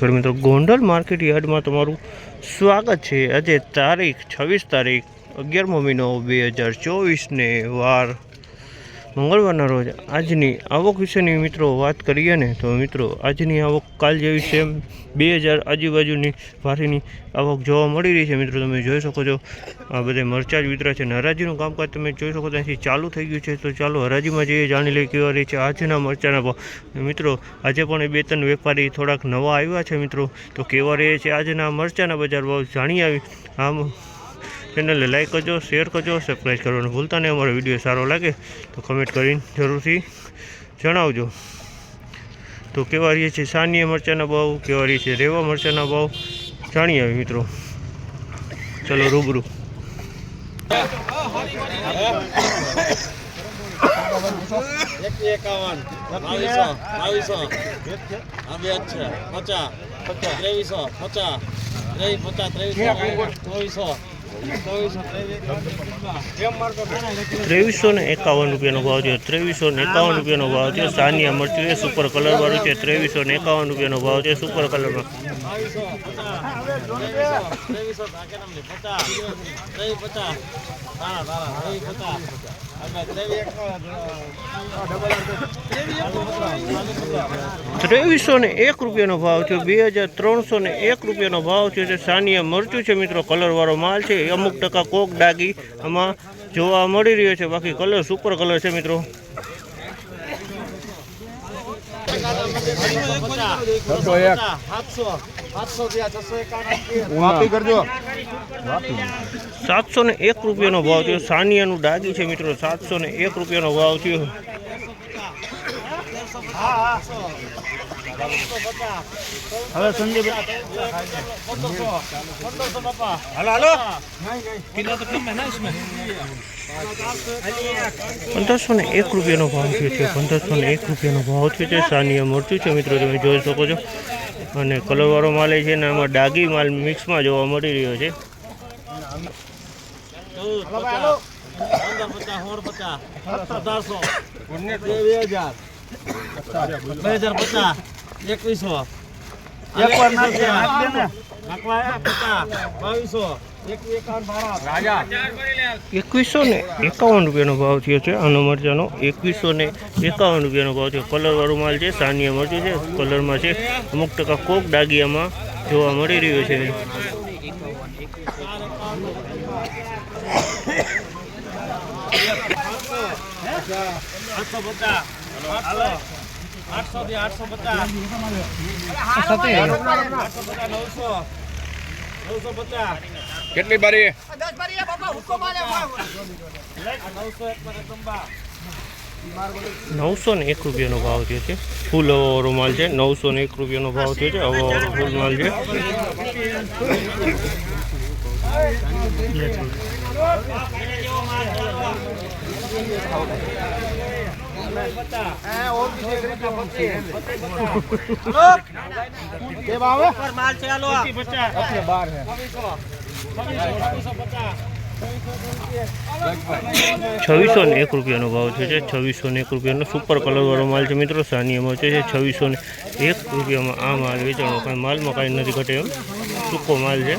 મિત્રો, ગોંડલ માર્કેટ યાર્ડમાં તમારું સ્વાગત છે. આજે તારીખ છવ્વીસ તારીખ અગિયારમો મહિનો બે હજાર ચોવીસને વાર મંગળવારના રોજ આજની આવક વિશેની મિત્રો વાત કરીએ ને, તો મિત્રો આજની આવક કાલ જેવી સેમ બે હજાર આજુબાજુની વારીની આવક જોવા મળી રહી છે મિત્રો, તમે જોઈ શકો છો. આ બધે મરચાં જ વિતરા છે અને હરાજીનું કામકાજ તમે જોઈ શકો ત્યાંથી ચાલુ થઈ ગયું છે. તો ચાલો હરાજીમાં જઈએ, જાણી લઈએ કેવા રહી છે આજના મરચાંના ભાવ. મિત્રો, આજે પણ એ બે ત્રણ વેપારી થોડાક નવા આવ્યા છે મિત્રો. તો કેવા રહે છે આજના મરચાંના બજાર ભાવ જાણી આવી. આમ ચેનલને લાઈક કરજો શેર કરજો સબસ્ક્રાઈબ કરવાનું ભૂલતા નહીં અમારો વીડિયો સારો લાગે તો કમેન્ટ કરીને જરૂરથી જણાવજો. તો કેવા રહીએ છે સાનીય મરચાંના ભાવ, કેવા રહીએ છે રેવા મરચાંના ભાવ, જાણીએ મિત્રો. ચલો, રૂબરૂ. એકવી એકાવન, બાવીસો બાવીસો બે ત્રેવીસો, પચાસ, ત્રેવીસ, ચોવીસો ત્રેવીસો ને એકાવન રૂપિયાનો ભાવ છે ત્રેવીસો ને એકાવન રૂપિયાનો ભાવ છે સાનિયા મરચું એ સુપર કલરવાળું છે. ત્રેવીસો ને એકાવન રૂપિયાનો ભાવ છે સુપર કલરમાં ત્રેવીસો ને એક રૂપિયાનો ભાવ છે બે હજાર ત્રણસો ને એક રૂપિયાનો ભાવ છે. જે સાનિયા મરચું છે મિત્રો, કલરવાળો માલ છે. અમુક ટકા કોક ડાગી આમાં જોવા મળી રહ્યો છે. બાકી કલર સુપર કલર છે મિત્રો. સાતસો સાતસો ને એક રૂપિયાનો ભાવ થયો. સાનિયાનું ડાગી છે મિત્રો. સાતસો ને એક રૂપિયાનો ભાવ થયો. હવે સંદીપ પંદરસો બાપા હાલો હાલો. પંદરસો ને એક રૂપિયાનો ભાવ થયો છે. પંદરસો ને એક રૂપિયાનો ભાવ થયો છે. સાનિયા મરચું છે મિત્રો. તમે જોઈ શકો છો. અને કલરવાળો માલ છે ને આમાં ડાગી માલ મિક્સમાં જોવા મળી રહ્યો છે એકવીસો બાવીસો એકવીસ ને એકાવન રૂપિયાનો ભાવ થયો છે. આનો મરચાનો એકવીસો ને એકાવન રૂપિયાનો ભાવ થયો. કલરવાળું માલ છે સાનિયા મરચું છે કલરમાં છે. અમુક ટકા કોક ડાગીયામાં જોવા મળી રહ્યો છે. આઠસો પચાસ. હાલો આઠસો થી આઠસો પચાસ. આઠસો પચાસ. નવસો. નવસો પચાસ. કેટલી બારી? નવસો એક પર એકંબા નવસો ને એક રૂપિયાનો ભાવ થયો છે. ફૂલ હવાવાળો માલ છે. નવસો ને એક રૂપિયાનો ભાવ થયો છે. હવાવાળો ફૂલ માલ છે. માલ છે હાલો પચાસ બાર હે છવ્વીસો ને એક રૂપિયાનો ભાવ છે છે છવ્વીસો ને એક રૂપિયાનો સુપર કલરવાળો માલ છે મિત્રો. સાનિયામાં છે છવ્વીસો ને એક રૂપિયામાં આ માલ વેચાણો કાંઈ માલમાં કાંઈ નથી ઘટે એમ. સૂકો માલ છે.